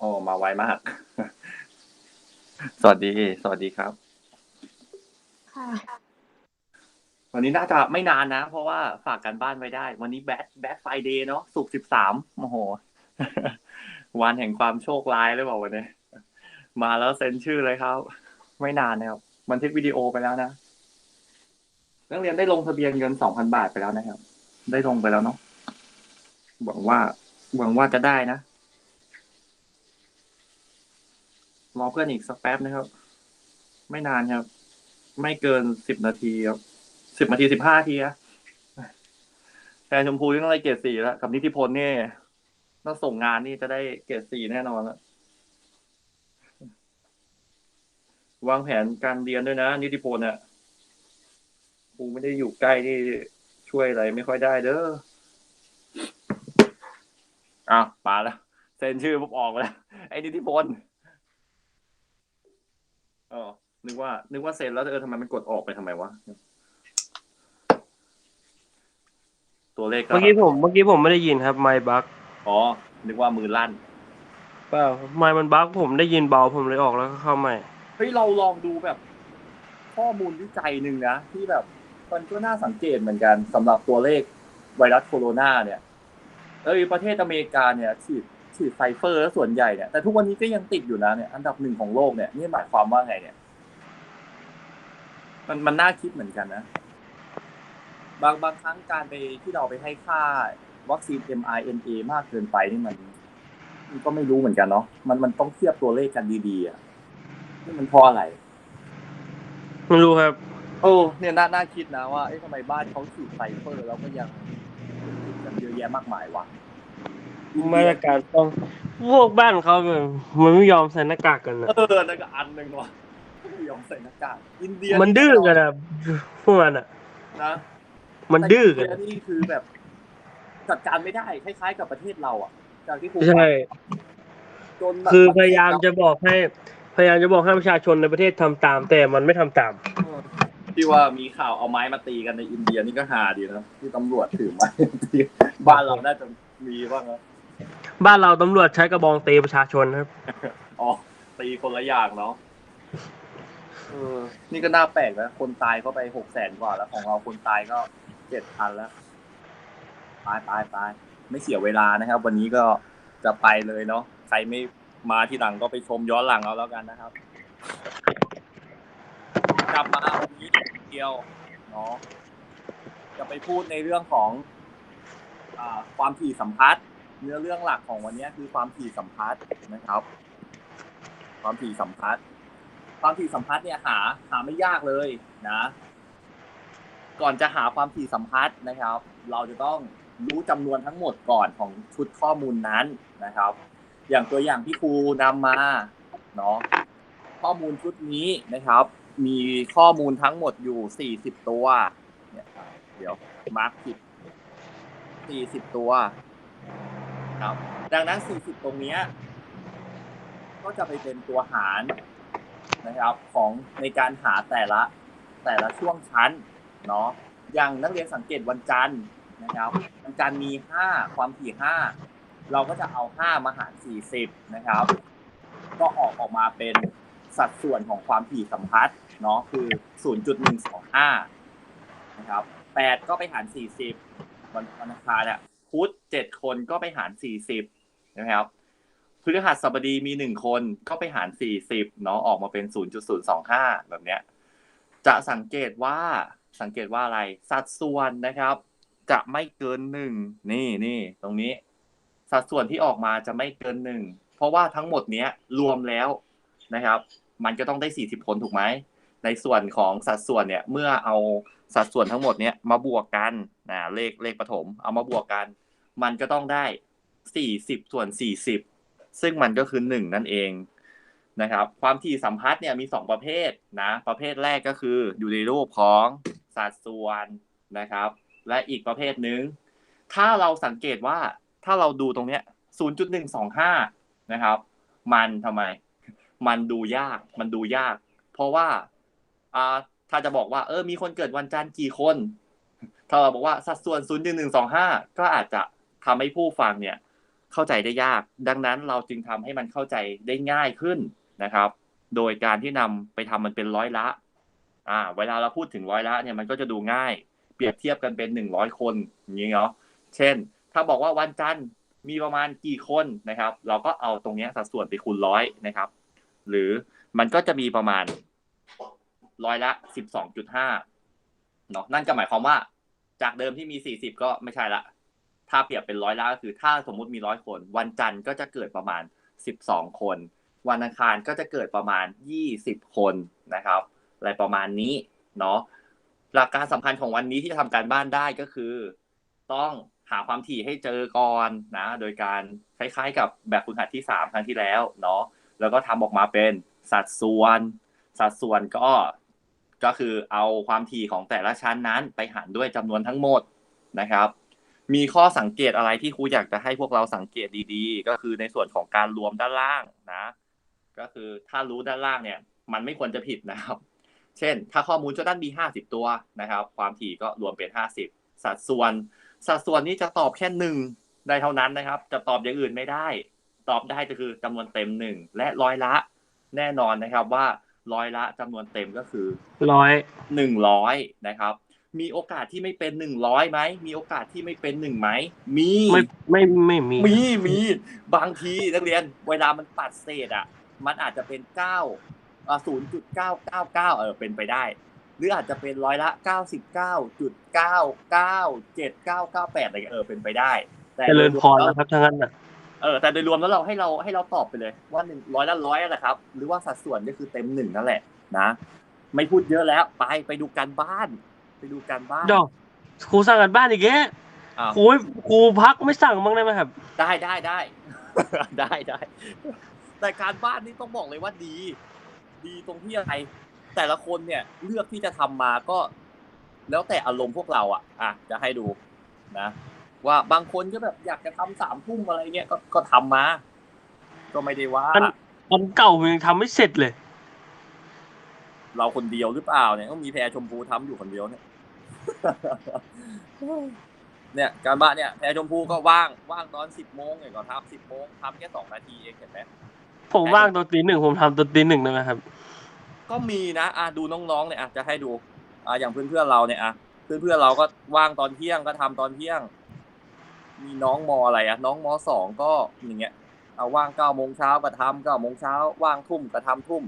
โอ้มาไวมาก สวัสดี สวัสดีครับ ค่ะ วันนี้น่าจะไม่นานนะ เพราะว่าฝากกันบ้านไว้ได้ วันนี้แบทแบทไฟเดย์เนาะสุกสิบสามโอ้โห วันแห่งความโชคร้ายหรือเปล่าวันนี้ มาแล้วเซ็นชื่อเลยครับ ไม่นานนะครับบันทึกวิดีโอไปแล้วนะนักเรียนได้ลงทะเบียนเงินสองพันบาทไปแล้วนะครับ ได้ลงไปแล้วเนาะหวังว่าหวังว่าจะได้นะ รอเพื่อนอีกสักแป๊บนะครับ ไม่นานครับ ไม่เกินสิบนาทีครับสิบนาทีสิบห้าทีนะแทนชมพูนี่ต้องได้เกรดสี่แล้วกับนิติพลนี่ต้องส่งงานนี่จะได้เกรดสี่แน่นอนแล้ววางแผนการเรียนด้วยนะ นิติพลเนี่ยครูไม่ได้อยู่ใกล้ที่ช่วยอะไรไม่ค่อยได้เด้ออ้าวมาแล้วเซ็นชื่อปุ๊บออกแล้ว ไอ้นิติพล อ๋อนึกว่า นึกว่าเซ็นแล้วเออทำไมมันกดออกไปทำไมวะ ตัวเลขก็เมื่อกี้ผมเมื่อกี้ผมไม่ได้ยินครับไมค์บักอ๋อ นึกว่ามือลั่น เปล่าไมค์มันบักผมได้ยินเบาผมเลยออกแล้วก็เข้าใหม่ เฮ้ย เราลองดูแบบ ข้อมูลวิจัยหนึ่งนะ ที่แบบ มันก็น่าสังเกตเหมือนกันสำหรับตัวเลขไวรัสโคโรนาเนี่ย เอ้ยประเทศอเมริกาเนี่ยฉีด ฉีดไฟเฟอร์แล้วส่วนใหญ่เนี่ยแต่ทุกวันนี้ก็ยังติดอยู่นะเนี่ยอันดับหนึ่งของโลกเนี่ยนี่หมายความว่าไงเนี่ย มันมันน่าคิดเหมือนกันนะ บางบางครั้งการไปที่เราไปให้ค่าวัคซีน mRNA มากเกินไปนี่มันมันก็ไม่รู้เหมือนกันเนาะมันมันต้องเทียบตัวเลขกันดีๆอะนี่มันเพราะอะไรไม่รู้ครับ โอ้เนี่ยน่าน่าคิดนะว่าเอ๊ะทำไมบ้านเขาฉีดไฟเฟอร์แล้วก็ยังติดกันเยอะแยะมากมายวะ มาตรการต้องพวกบ้านเขาแบบมันไม่ยอมใส่หน้ากากกันนะเออนั่นก็อันหนึ่งว่ะไม่ยอมใส่หน้ากากอินเดียมันดื้อกันอะพวกมันอะนะมันดื้อกันแต่อินเดียนี่คือแบบจัดการไม่ได้คล้ายๆกับประเทศเราอะจากที่ครูใช่จนแบบคือพยายามจะบอกให้พยายามจะบอกให้ประชาชนในประเทศทำตาม แต่มันไม่ทำตามที่ว่ามีข่าวเอาไม้มาตีกันในอินเดียนี่ก็ฮาดีนะที่ตำรวจถือไม้ตีบ้านเราน่าจะมีบ้างนะ บ้านเราตำรวจใช้กระบองตีประชาชนครับ อ๋อ ตีคนละอย่างเนาะเออนี่ก็น่าแปลกนะ คนตายก็ไปหกแสนกว่าแล้ว ของเราคนตายก็เจ็ดพันแล้ว ตายตายตายไม่เสียเวลานะครับ วันนี้ก็จะไปเลยเนาะ ใครไม่มาที่หลังก็ไปชมย้อนหลังเอาแล้วกันนะครับ กลับมาวันนี้เดียวเนาะ จะไปพูดในเรื่องของอความถี่สัมพัทธ์ เนื้อเรื่องหลักของวันนี้คือความถี่สัมพัทธ์นะครับ ความถี่สัมพัทธ์ความถี่สัมพัทธ์เนี่ยหาหาไม่ยากเลยนะ ก่อนจะหาความถี่สัมพัทธ์นะครับ เราจะต้องรู้จำนวนทั้งหมดก่อนของชุดข้อมูลนั้นนะครับ อย่างตัวอย่างที่ครูนำมาเนาะข้อมูลชุดนี้นะครับ มีข้อมูลทั้งหมดอยู่ 40 ตัวเนี่ยเดี๋ยวมาร์คผิด40 ตัว ครับ ดังนั้น 40 ตรงนี้ก็จะไปเป็นตัวหารนะครับของในการหาแต่ละแต่ละช่วงชั้นเนาะอย่างนักเรียนสังเกตวันจันทร์นะครับวันจันทร์มี 5 ความถี่ 5 เราก็จะเอา 5 มาหาร 40 นะครับ ก็ออกออกมาเป็นสัดส่วนของความถี่สัมพัทธ์เนาะคือ 0.125 นะครับ 8 ก็ไปหาร 40 วันวันอังคารเนี่ย พุธ7คนก็ไปหาร40นะครับพฤหัสบดีมีหนึ่งคนก็ไปหาร40เนาะออกมาเป็น0.025แบบเนี้ย จะสังเกตว่าสังเกตว่าอะไร สัดส่วนนะครับ จะไม่เกินหนึ่งนี่นี่ตรงนี้ สัดส่วนที่ออกมาจะไม่เกินหนึ่งเพราะว่าทั้งหมดเนี้ยรวมแล้วนะครับ มันก็ต้องได้40คนถูกไหมในส่วนของสัดส่วนเนี่ยเมื่อเอา สัดส่วนทั้งหมดเนี้ยมาบวกกันนะเลขเลขปฐมเอามาบวกกัน มันก็ต้องได้40ส่วน40ซึ่งมันก็คือ1นั่นเองนะครับ ความถี่สัมพัทธ์เนี่ยมี2ประเภทนะประเภทแรกก็คืออยู่ในรูปของสัดส่วนนะครับ และอีกประเภทหนึ่งถ้าเราสังเกตว่าถ้าเราดูตรงเนี้ย0.125นะครับ มันทำไม มันดูยากมันดูยาก เพราะว่าอ่า ถ้าจะบอกว่าเออมีคนเกิดวันจันทร์กี่คน ถ้าเราบอกว่าสัดส่วน0.125ก็อาจจะทำให้ผู้ฟังเนี่ย เข้าใจได้ยาก ดังนั้นเราจึงทำให้มันเข้าใจได้ง่ายขึ้นนะครับ โดยการที่นำไปทำมันเป็นร้อยละ อ่า เวลาเราพูดถึงร้อยละเนี่ยมันก็จะดูง่าย เปรียบเทียบกันเป็นหนึ่งร้อยคนอย่างนี้เนาะเช่น ถ้าบอกว่าวันจันทร์มีประมาณกี่คนนะครับ เราก็เอาตรงนี้สัดส่วนไปคูณร้อยนะครับ หรือมันก็จะมีประมาณ ร้อยละสิบสองจุดห้าเนาะนั่นก็หมายความว่า จากเดิมที่มีสี่สิบก็ไม่ใช่ละ ถ้าเปรียบเป็นร้อยละก็คือถ้าสมมุติมีร้อยคน วันจันทร์ก็จะเกิดประมาณสิบสองคน วันอังคารก็จะเกิดประมาณยี่สิบคนนะครับอะไรประมาณนี้เนาะหลักการสำคัญของวันนี้ที่จะทำการบ้านได้ก็คือ ต้องหาความถี่ให้เจอก่อนนะ โดยการคล้าย ๆ กับแบบฝึกหัดที่สามครั้งที่แล้วเนาะแล้วก็ทำออกมาเป็นสัดส่วน สัดส่วนก็ ก็คือเอาความถี่ของแต่ละชั้นนั้นไปหารด้วยจำนวนทั้งหมดนะครับ มีข้อสังเกตอะไรที่ครูอยากจะให้พวกเราสังเกตดีๆ ก็คือในส่วนของการรวมด้านล่างนะ ก็คือถ้ารู้ด้านล่างเนี่ย มันไม่ควรจะผิดนะครับ เช่น ถ้าข้อมูลจอด้านมีห้าสิบตัวนะครับ ความถี่ก็รวมเป็นห้าสิบสัดส่วน สัดส่วนนี้จะตอบแค่หนึ่งได้เท่านั้นนะครับ จะตอบอย่างอื่นไม่ได้ ตอบได้ก็คือจำนวนเต็มหนึ่งและร้อยละแน่นอนนะครับว่า ร้อยละจำนวนเต็มก็คือร้อยหนึ่งร้อยนะครับ มีโอกาสที่ไม่เป็นหนึ่งร้อยไหมมีโอกาสที่ไม่เป็นหนึ่งไหมมีไม่ไม่ไม่มีมีมีบางทีนักเรียนเวลามันปัดเศษอะ มันอาจจะเป็นเก้าอ่าศูนย์จุดเก้าเก้าเก้าเออเป็นไปได้ หรืออาจจะเป็นร้อยละเก้าสิบเก้าจุดเก้าเก้าเจ็ดเก้าเก้าแปดอะไรเงี้ยเออเป็นไปได้ แต่เจริญพรโดยวมนะครับทั้งนั้นน่ะ เออแต่โดยรวมแล้วเราให้เราให้เราตอบไปเลย ว่าหนึ่งร้อยละร้อยนั่นแหละครับ หรือว่าสัดส่วนก็คือเต็มหนึ่งนั่นแหละนะไม่พูดเยอะแล้ว ไปไปดูการบ้าน ไปดูการบ้านดอกครูสั่งกันบ้านอีกแกอ้าวครูไม่ครูพักไม่สั่งบ้างได้ไหมครับ ได้ได้ได้ได้ได้แต่การบ้านนี่ต้องบอกเลยว่าดี ดีตรงที่อะไร แต่ละคนเนี่ยเลือกที่จะทำมาก็ แล้วแต่อารมณ์พวกเราอะอะจะให้ดูนะ ว่าบางคนก็แบบอยากจะทำสามทุ่มอะไรเงี้ยก็ก็ทำมา ก็ไม่ได้ว่าอันอันเก่ามันยังทำไม่เสร็จเลย เราคนเดียวหรือเปล่าเนี่ยต้องมีแพรชมพูทำอยู่คนเดียวเนี่ยเนี่ยการบ้านเนี่ยแพรชมพูก็ว่างว่างตอนสิบโมงเนี่ยก็ทำสิบโมงทำแค่สองนาทีเองเห็นไหมผมว่างตัวตีหนึ่งผมทำตัวตีหนึ่งได้ไหมครับ ก็มีนะอะดูน้องๆเนี่ยอะจะให้ดูอะอย่างเพื่อนๆเราเนี่ยอะเพื่อนๆเราก็ว่างตอนเที่ยงก็ทำตอนเที่ยง มีน้องมอะไรอะน้องมสองก็อย่างเงี้ยเอาว่างเก้าโมงเช้าก็ทำเก้าโมงเช้าว่างทุ่มก็ทำทุ่ม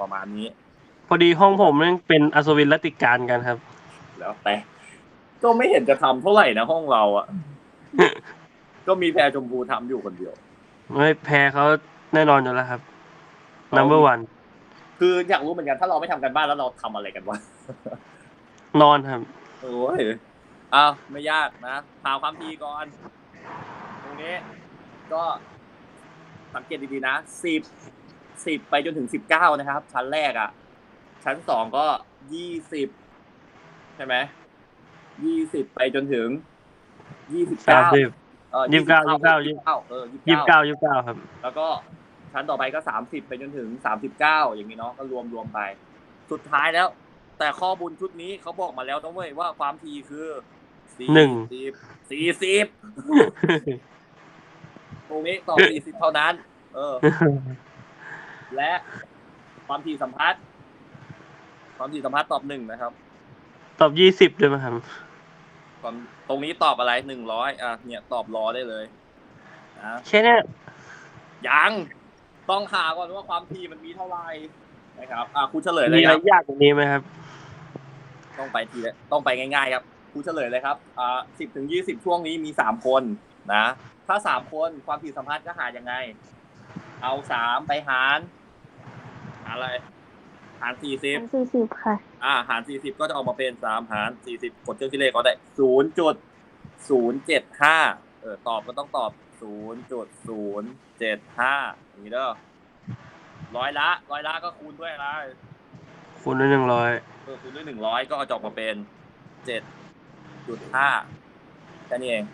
ประมาณนี้ พอดีห้องผมมันเป็นอัศวินรัตติการกันครับ แล้วแต่ ก็ไม่เห็นจะทำเท่าไหร่นะห้องเราอะก็มีแพรชมพูทำอยู่คนเดียว ไม่แพ้เขาแน่นอนอยู่แล้วครับ number one คืออยากรู้เหมือนกันถ้าเราไม่ทำกันบ้านแล้วเราทำอะไรกันวะ นอนครับ โอ้ย อ้าวไม่ยากนะถามความทีก่อน ตรงนี้ก็สังเกตดีๆนะสิบสิบไปจนถึงสิบเก้านะครับ ชั้นแรกอะ่ะ ชั้นสองก็ยี่สิบใช่ไหมยี่สิบไปจนถึงยี่สิบสามเก้าสิบเออยี่สิบเก้ายี่สิบเก้ายี่สิบเก้าเออยี่ยี่สิสิบบเก้ายี่สิบเก้าครับ แล้วก็ชั้นต่อไปก็สามสิบไปจนถึงสามสิบเก้าอย่างนี้เนาะก็รวมรวมไป สุดท้ายแล้ว แต่ข้อมูลชุดนี้เขาบอกมาแล้วต้องเว้ยว่าความทีคือ สี่หนึ่ง สิบสี่สิบตรงนี้ตอบสี่สิบเท่านั้น เออ และความถี่สัมพัทธ์ความถี่สัมพัทธ์ตอบหนึ่งนะครับ ตอบยี่สิบด้วยไหมครับ ความตรงนี้ตอบอะไรหนึ่งร้อยอะเนี่ยตอบรอได้เลยนะแค่เนี้ยยังต้องหาก่อนว่าความถี่มันมีเท่าไหร่นะครับ อะครูเฉลยเลมียอะคไรรับยากกว่านี้ไหมครับ ต้องไปทีละต้องไปง่ายๆครับ ครูเฉลยเลยครับอ่าสิบถึงยี่สิบช่วงนี้มีสามคนนะ ถ้าสามคนความถี่สัมพัทธ์ก็หายังไง เอาสามไปหารหารอะไร หารสี่สิบสี่สิบค่ะ อ่า หารสี่สิบก็จะออกมาเป็นสามหารสี่สิบกดเครื่องคิดเลขก็ได้ศูนย์จุดศูนย์เจ็ดห้าเออตอบก็ต้องตอบศูนย์จุดศูนย์เจ็ดห้าอย่างนี้เด้อร้อยละร้อยละก็คูณด้วยอะไรคูณด้วยหนึ่งร้อยเออคูณด้วยหนึ่งร้อยก็จะออกมาเป็นเจ็ด จุดห้าแค่นี้เอง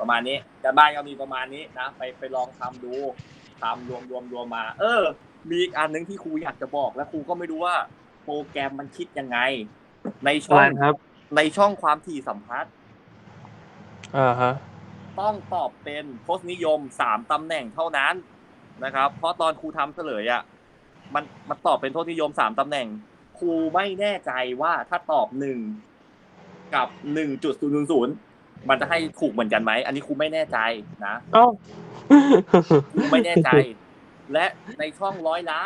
ประมาณนี้การบ้านก็มีประมาณนี้นะ ไปไปลองทำดูทำรวมรวมรวมมา เออ มีอีกอันหนึ่งที่ครูอยากจะบอก และครูก็ไม่รู้ว่า โปรแกรมมันคิดยังไง ในช่อะอไรงครับ ในช่องความถี่สัมพัทธ์อ่าฮะต้องตอบเป็นทศนิยมสามตำแหน่งเท่านั้นนะครับ เพราะตอนครูทำเฉลยอะมันมันตอบเป็นทศนิยมสามตำแหน่ง ครูไม่แน่ใจว่าถ้าตอบหนึ่ง กับหนึ่งจุดศูนย์ศูนย์มันจะให้ถูกเหมือนกันไหม อันนี้ครูไม่แน่ใจนะเอ้าครูไม่แน่ใจ และในช่องร้อยละ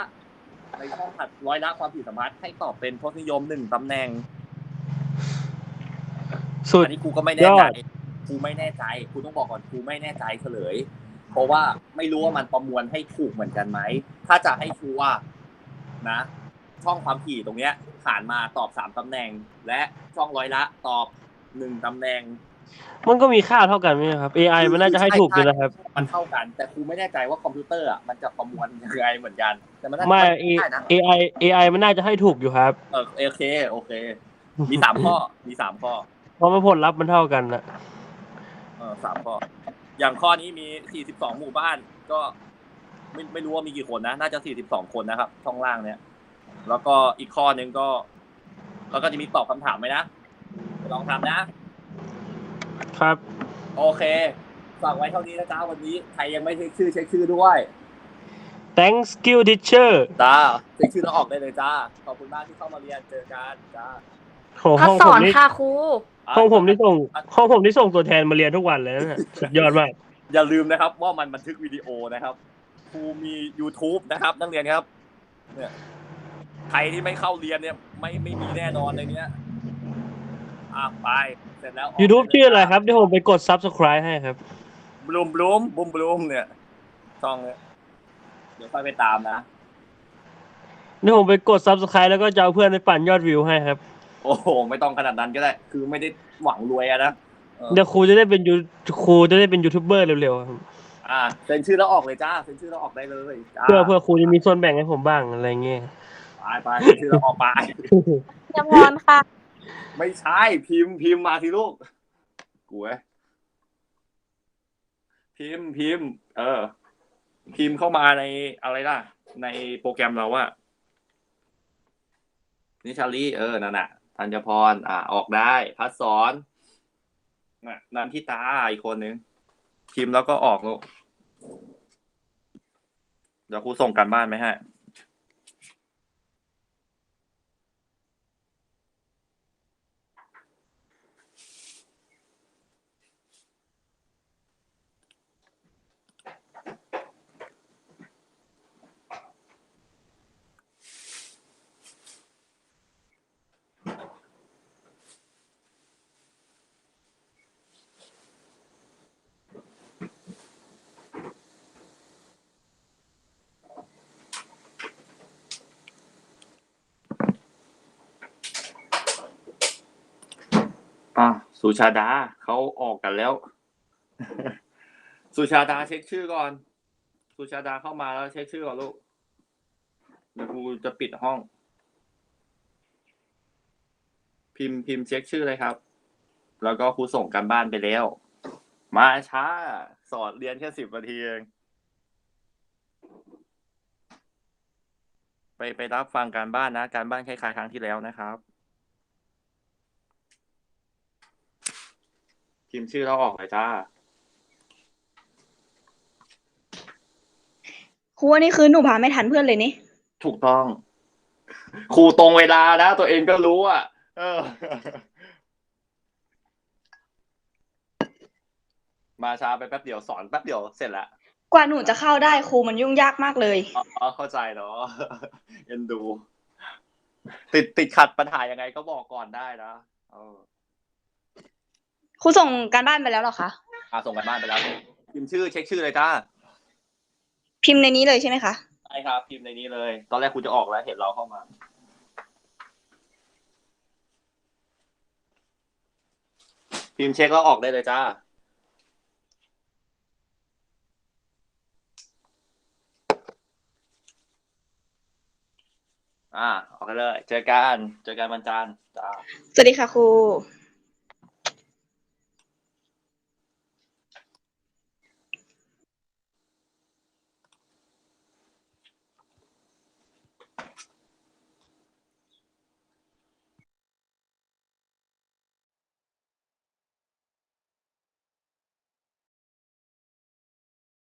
ในช่องถัดร้อยละความผิดสามารถให้ตอบเป็นทศนิยมหนึ่งตำแหน่ง สุด อันนี้ครูก็ไม่แน่ใจยอดครูไม่แน่ใจครูต้องบอกก่อนครูไม่แน่ใจเฉลย เพราะว่าไม่รู้ว่ามันประมวลให้ถูกเหมือนกันไหม ถ้าจะให้ชัวร์นะ ช่องความถี่ตรงเนี้ยผ่านมาตอบสามตำแหน่ง และช่องร้อยละตอบหนึ่งตำแหน่ง มันก็มีค่าเท่ากันไหมครับ AI มันน่าจะให้ถูกอยู่แล้วครับ มันเท่ากัน แต่ครูไม่แน่ใจว่าคอมพิวเตอร์อะมันจะประมวลยังไงเหมือนกัน แต่มันน่าจะไม่ ได้นะ AI AI มันน่าจะให้ถูกอยู่ครับ เออโอเคโอเค มีสามข้อมีสามข้อ เพราะมันผลลัพธ์มันเท่ากันนะเออสามข้อ อย่างข้อนี้มีสี่สิบสองหมู่บ้าน ก็ ไม่ไม่รู้ว่ามีกี่คนนะ น่าจะสี่สิบสองคนนะครับช่องล่างเนี้ย แล้วก็อีกข้อหนึ่งก็ แล้วก็จะมีตอบคำถามไหมนะ ลองทำนะ ครับ โอเคฝากไว้เท่านี้นะจ๊ะวันนี้ใครยังไม่เช็คชื่อเช็คชื่อด้วย thanks you teacher จ้าเช็คชื่อแล้วออกได้เลยจ้าขอบคุณมากที่เข้ามาเรียนเจอกันจ้าโหพัห้ดองสผอมนนี่ค่ะครู ห้องผมนี่ส่งห้องผมนี่ส่งตัวแทนมาเรียนทุกวันเลยนะสุดยอดมาก อย่าลืมนะครับ ว่ามันบันทึกวิดีโอนะครับครูมี YouTube นะครับ นักเรียนครับเนี่ย ใครที่ไม่เข้าเรียนเนี่ย ไม่ไม่มีแน่นอนในเนี้ยอะไปเสร็จแล้วออก YouTube ด้เลยชื่ออะไรครับเดี๋ยวผมไปกด subscribe ให้ครับบลูมบลูมบุมบลูมเนี่ยช่องเนี่ยเดี๋ยวค่อยไปตามนะเดี๋ยวผมไปกด subscribe แล้วก็จะเอาเพื่อนไปปั่นยอดวิวให้ครับ โอ้โหไม่ต้องขนาดนั้นก็ได้ คือไม่ได้หวังรวยอะนะเออเดี๋ยวครูจะได้เป็นยูครูจะได้เป็นยูทูบเบอร์เร็วๆครับอะเซ็นชื่อแล้วออกเลยจ้าเซ็นชื่อแล้วออกได้เลยจ้า เพื่อเพื่อครูจะมีส่วนแบ่งให้ผมบ้างอะไรเงี้ย ไปไปเซ็นชื่อแล้วออกไปยังงอนค่ะ ไม่ใช่พิมพ์พิมพ์มาสิลูกกูเว้ยพิมพ์พิมพ์ เออ พิมพ์เข้ามาในอะไรล่ะ ในโปรแกรมเราอะนิชาลีเออนั่นน่ะธัญพร อ่า ออกได้พัดสอนน่ะนันทิตาอีกคนนึงพิมพ์แล้วก็ออกลูกเดี๋ยวครูส่งกันบ้านไหมฮะ อะ สุชาดาเขาออกกันแล้ว สุชาดาเช็คชื่อก่อน สุชาดาเข้ามาแล้วเช็คชื่อก่อนลูกเดี๋ยวครูจะปิดห้อง พิมพ์พิมพ์เช็คชื่อเลยครับ แล้วก็ครูส่งกันบ้านไปแล้ว มาช้า สอนเรียนแค่สิบนาทีเองไปไปรับฟังการบ้านนะ การบ้านคล้ายๆครั้งที่แล้วนะครับ พิมพ์ชื่อเราออกเลยจ้า ครูอันนี้คือหนูพาไม่ทันเพื่อนเลยนี่ ถูกต้อง ครูตรงเวลานะ ตัวเองก็รู้อะ เออ มาช้าไปแป๊บเดียวสอนแป๊บเดียวเสร็จแล้วกว่าหนูจะเข้าได้ครูมันยุ่งยากมากเลยอ๋ออ๋อเข้าใจเนาะเอ็นดู ติดติดขัดปัญหายังไงก็บอกก่อนได้นะเออ ครูส่งการบ้านไปแล้วเหรอคะอะส่งกันบ้านไปแล้วพิมพ์ชื่อเช็คชื่อเลยจ้าพิมพ์ในนี้เลยใช่ไหมคะใช่ครับ พิมพ์ในนี้เลย ตอนแรกครูจะออกแล้วเห็นเราเข้ามา พิมพ์เช็คแล้วออกได้เลยจ้าอ่าออกกันเลย เจอกันเจอกันวันจันทร์จ้าสวัสดีค่ะครู